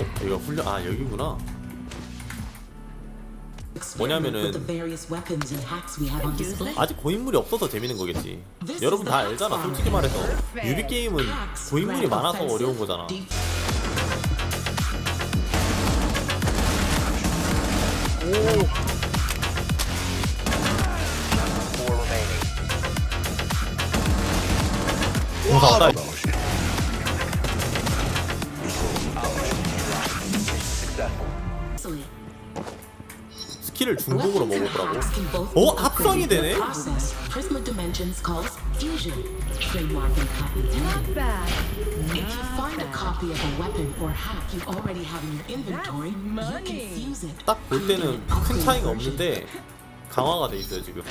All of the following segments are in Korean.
어, 여기가 훈련 아 여기구나. 뭐냐면은 아직 고인물이 없어서 재밌는 거겠지. 여러분 다 알잖아 솔직히 말해서. 유비 게임은 고인물이 많아서 어려운 거잖아. Four remaining. 공 스킬을 중국으로 먹어보라고 어? 합성이 되네? Prisma Dimensions calls fusion. Trademark and patent pending. Bad. If you find a copy of a weapon or hack you already have in your inventory, you can fuse it. 딱볼 때는 큰 차이가 없는데 강화가 돼 있어요 지금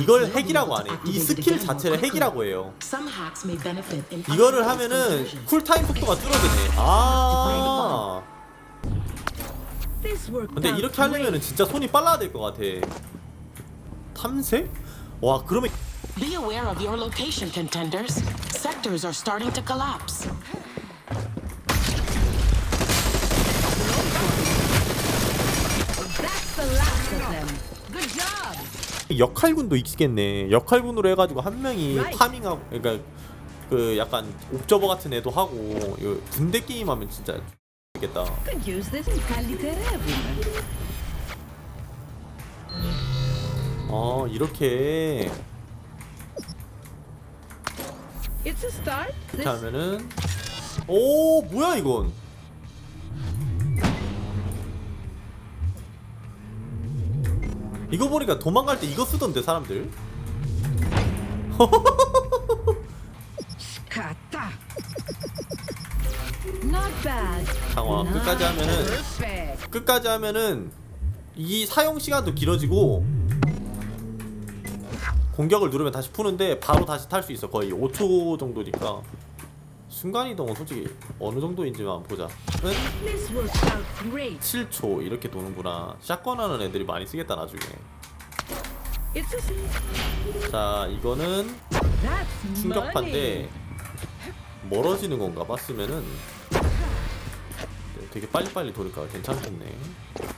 이걸 핵이라고 안 해. 이 스킬 자체를. 핵이라고 해요. Some hacks may benefit in 이거를 하면은. 쿨타임 속도가 줄어드네. 아. 근데 이렇게 하려면은 진짜 손이 빨라야 될 것 같아. 탐색? 와 그러면 Be aware of your location, contenders. Sectors are starting to collapse. That's the last of them. Good job. 역할군도 있겠네. 역할군으로 해가지고 한 명이 파밍하고, 그러니까 그 약간 옵저버 같은 애도 하고 이거 군대 게임 하면 진짜 겠다. Could use this in Caliterevum. 아 이렇게. 이렇게 하면은 오 뭐야 이건? 이거 보니까 도망갈 때 이거 쓰던데 사람들. 강화 끝까지 하면은. 끝까지 하면은 이 사용 시간도 길어지고 공격을 누르면 다시 푸는데 바로 다시 탈 수 있어 거의 5초 정도니까 순간 이동은 솔직히 어느 정도인지만 보자. 은 This worked out great. 7초 이렇게 도는구나. 샷건 하는 애들이 많이 쓰겠다 나중에. 자 이거는 충격파인데 멀어지는 건가 봤으면은 네, 되게 빨리빨리 도니까 괜찮겠네.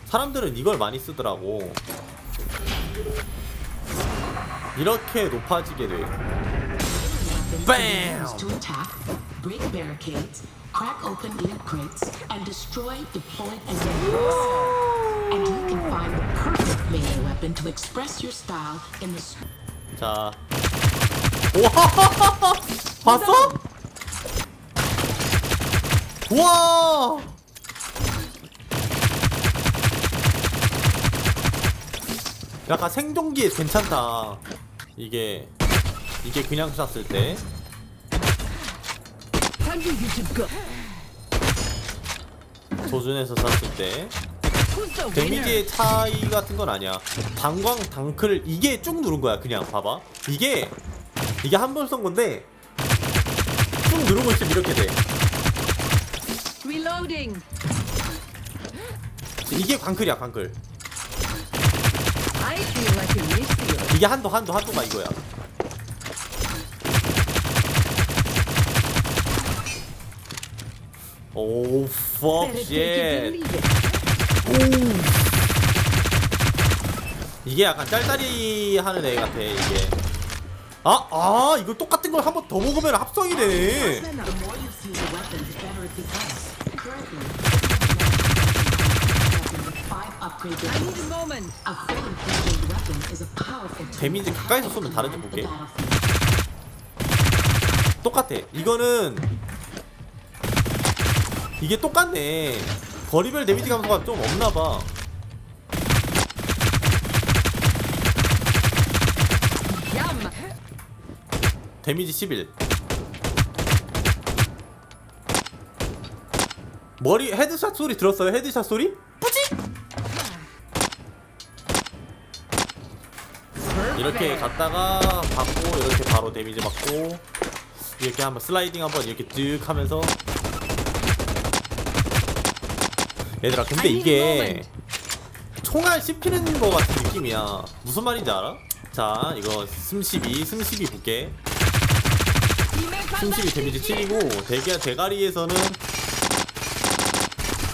사람들은 이걸 많이 쓰더라고. 이렇게 높아지게 돼. Bam! Used to attack, break barricades, crack open loot crates, and destroy deployed enemies. And you can find the perfect melee weapon to express your style in the s- 자. 와! 봤어? 와! 약간 생존기에 괜찮다. 이게 이게 그냥 쐈을 때. 조준해서 쐈을 때? 데미지의 차이 같은 건 아니야. 방광 당크를 이게 쭉 누른 거야. 그냥 봐봐. 이게 이게 한 번 쏜 건데 쭉 누르고 있으면 이렇게 돼. 이게 광클이야 광클. I feel like a missile. 이게 한도 한도 한도가 이거야. 오 fuck shit. 이게 약간 짤짤이 하는 애 같아 이게. 아, 아, 이거 똑같은 걸 한 번 더 먹으면 합성이 되네. 데미지 가까이서 쏘면 다른지 볼게. 똑같아. 이거는 이게 똑같네. 거리별 데미지 감소가 좀 없나 봐. Yum. 데미지 11. 머리 헤드샷 소리 들었어요? 헤드샷 소리? 이렇게 갔다가 받고 이렇게 바로 데미지 받고 이렇게 한번 슬라이딩 한번 이렇게 쭉 하면서 얘들아 근데 이게 총알 씹히는 거 같은 느낌이야. 무슨 말인지 알아? 자 이거 숨12 숨12 볼게. 숨12 데미지 7이고 대기 대가리에서는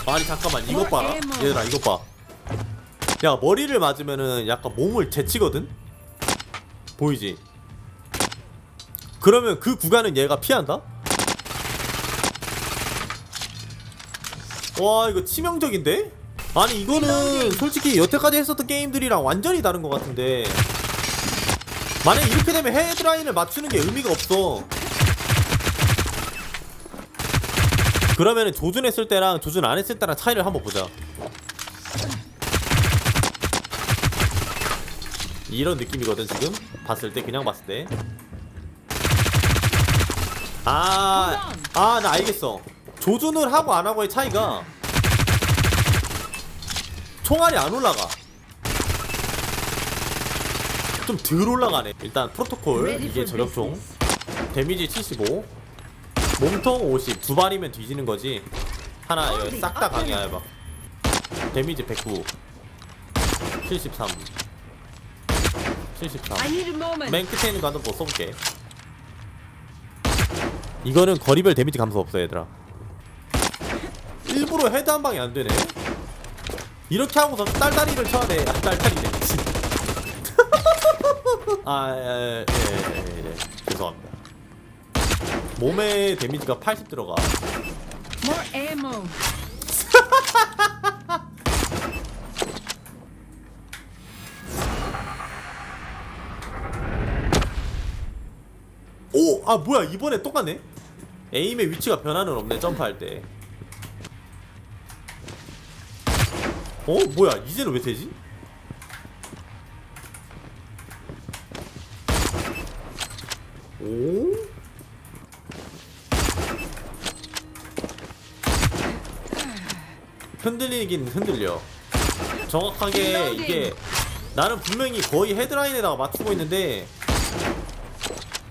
아니 잠깐만 이것 봐라. 얘들아 이것 봐야 머리를 맞으면은 약간 몸을 제치거든 보이지? 그러면 그 구간은 얘가 피한다? 와 이거 치명적인데? 아니 이거는 솔직히 여태까지 했었던 게임들이랑 완전히 다른 것 같은데. 만약 이렇게 되면 헤드라인을 맞추는 게 의미가 없어. 그러면은 조준했을 때랑 조준 안 했을 때랑 차이를 한번 보자. 이런 느낌이거든 지금 봤을 때 그냥 봤을 때. 아, 아 나 알겠어. 조준을 하고 안 하고의 차이가 총알이 안 올라가. 좀 덜 올라가네. 일단 프로토콜 이게 저격총 데미지 75 몸통 50, 두 발이면 뒤지는 거지. 하나 싹 다 강의해봐. 데미지 109, 73, 73. I need a moment. 맨 끝에 있는 거 한번 더 써볼게. 이거는 거리별 데미지 감소 없어 얘들아. 일부러 헤드 한 방이 안 되네. 이렇게 하고서 딸다리를 쳐야 돼. 아, 딸다리네. 아, 예, 예, 예, 예, 예. 죄송합니다. 몸에 데미지가 80 들어가. 아 뭐야 이번에 똑같네? 에임의 위치가 변화는 없네 점프할 때 어? 뭐야 이제는 왜 되지? 오? 흔들리긴 흔들려 정확하게 이게 나는 분명히 거의 헤드라인에다가 맞추고 있는데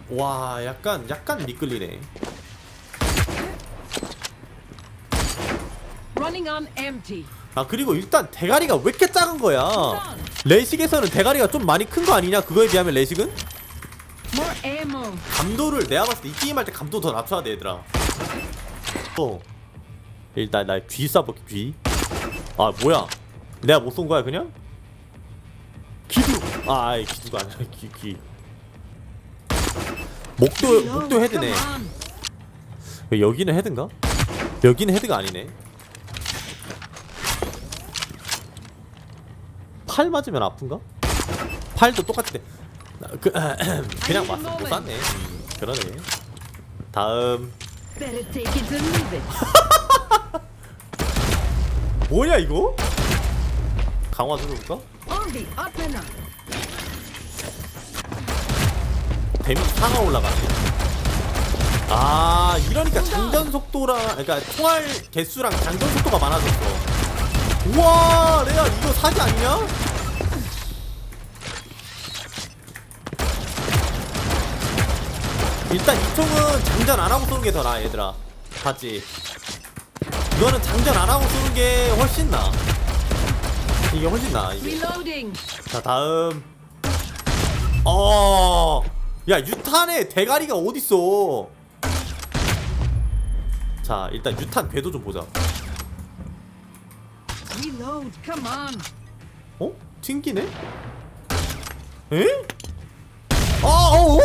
와 약간 약간 미끌리네. 아 그리고 일단 대가리가 왜 이렇게 작은 거야? 레식에서는 대가리가 좀 많이 큰 거 아니냐? 그거에 비하면 레식은? Ammo. 감도를 내가 봤을 때 이 게임 할 때 감도 더 낮춰야 돼 얘들아. 어. 일단 나 귀 쏴볼게 귀아 뭐야? 내가 못 쏜 거야 그냥? 귀두 아 아이 귀두가 아니라 귀 귀 목도 목도 헤드네 여기는 헤드인가? 여기는 헤드가 아니네. 팔 맞으면 아픈가? 팔도. 나- 그, 그냥 맞못 쐈네. 음, 그러네. 다음. 뭐냐 이거? 강화 좀 해볼까? 데미지 상하 올라가네. 아 이러니까 장전 속도랑 그러니까 총알 개수랑 장전 속도가 많아졌어. 우와 레아 이거 사기 아니냐? 일단 이 총은 장전 안 하고 쏘는 게 더 나아 얘들아. 봤지? 이거는 장전 안 하고 쏘는 게 훨씬 나. 이게 훨씬 나 이게. 자 다음 어. 야 유탄의 대가리가 어딨어 자 일단 유탄 궤도 좀 보자. 어? 튕기네? 에? 아 어?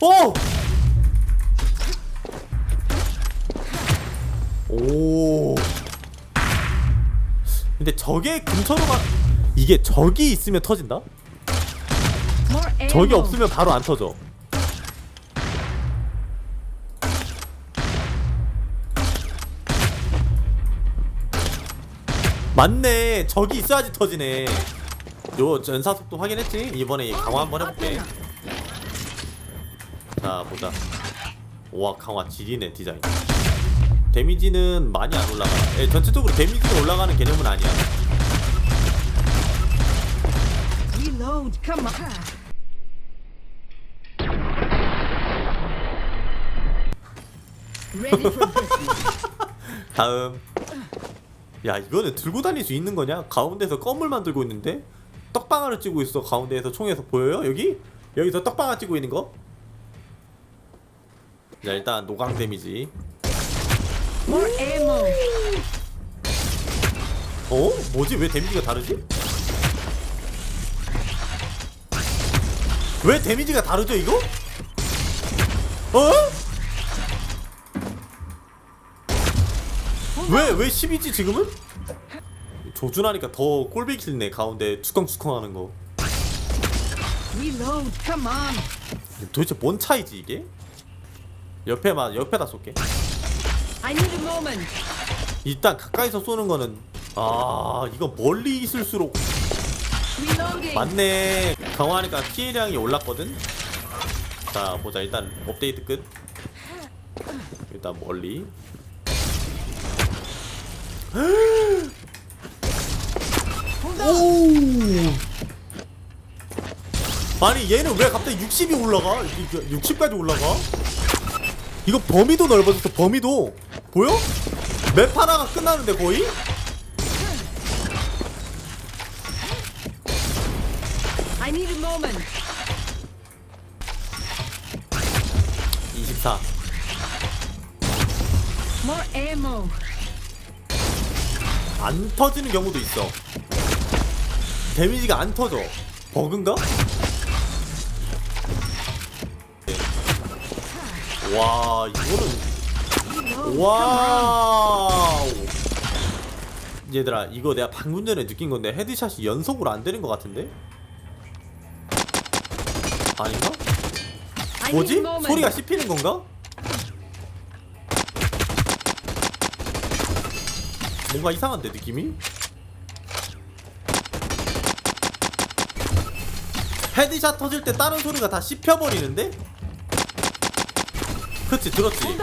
어? 오 근데 저게 근처로 가 이게 적이 있으면 터진다? 적이 없으면 바로 안 터져. 맞네. 적이 있어야지 터지네. 요 전사 속도 확인했지? 이번에 강화 한번 해볼게. 자 보자. 와 강화 지리네 디자인. 데미지는 많이 안 올라가. 예, 전체적으로 데미지가 올라가는 개념은 아니야. Reload. Come on. 다음 야 이거는 들고 다닐 수 있는 거냐? 가운데서 껌을 만 들고 있는데 떡방아를 찌고 있어 가운데에서 총에서 보여요? 여기? 여기서 떡방아 찌고 있는 거? 자 일단 노강 데미지 More ammo. 어? 뭐지? 왜 데미지가 다르지? 왜 데미지가 다르죠 이거? 어? 왜, 왜 10이지 지금은? 조준하니까 더 꼴보기 싫네 가운데 투컹투컹 하는 거 Reload. Come on. 도대체 뭔 차이지 이게? 옆에만 옆에다 쏠게 I need a moment. 일단 가까이서 쏘는 거는 아 이거 멀리 있을수록 Reloading. 맞네 강화하니까 피해량이 올랐거든 자 보자 일단 업데이트 끝 일단 멀리 오 아니 얘는 왜 갑자기 60이 올라가 60까지 올라가 이거 범위도 넓어졌어 범위도 보여? 맵 하나가 끝나는데 거의? I need a moment. 24 More ammo. 안 터지는 경우도 있어. 데미지가 안 터져. 버그인가? 네. 와, 이거는 와우. 얘들아, 이거 내가 방금 전에 느낀 건데 헤드샷이 연속으로 안 되는 것 같은데? 아닌가? 뭐지? 소리가 씹히는 건가? 뭔가 이상한데 느낌이? 헤드샷 터질 때 다른 소리가 다 씹혀버리는데? 그치 들었지?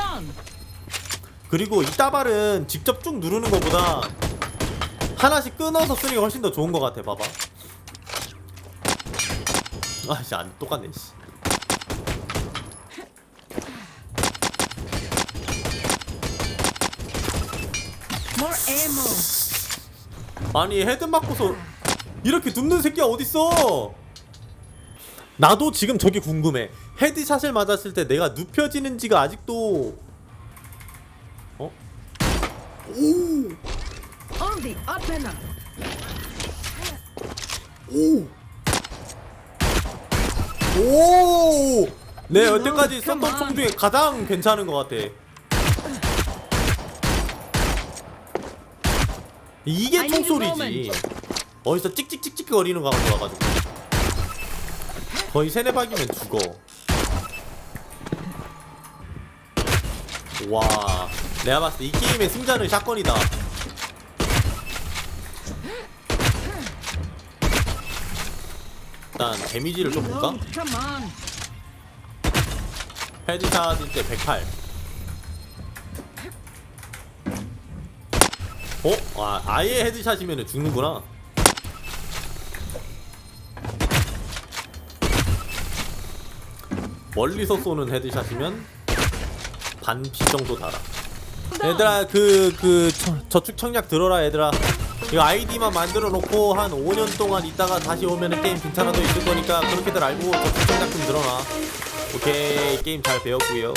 그리고 이 따발은 직접 쭉 누르는 것보다 하나씩 끊어서 쓰는 게 훨씬 더 좋은 것 같아 봐봐 아씨 안 똑같네 씨 아니 헤드 맞고서 이렇게 눕는 새끼가 어딨어 나도 지금 저게 궁금해 헤드샷을 맞았을 때 내가 눕혀지는지가 아직도 어? Up. 오! 오! 네 이거 여태까지 썼던 총. 중에 가장 괜찮은 것 같아 이게 총소리지. 어디서 찍찍찍찍 거리는 거가 좋아가지고. 거의 세네 박이면 죽어. 와 내가 봤을 때 이 게임의 승자는 샷건이다. 일단 데미지를 좀 볼까? 헤드샷일 때 108. 어? 아, 아예 헤드샷이면 죽는구나. 멀리서 쏘는 헤드샷이면 반피 정도 달아. 얘들아 그 그 저축 청약 들어라 얘들아. 이거 아이디만 만들어 놓고 한 5년 동안 있다가 다시 오면은 게임 괜찮아도 있을 거니까 그렇게들 알고 저축 청약 좀 들어놔. 오케이 게임 잘 배웠고요.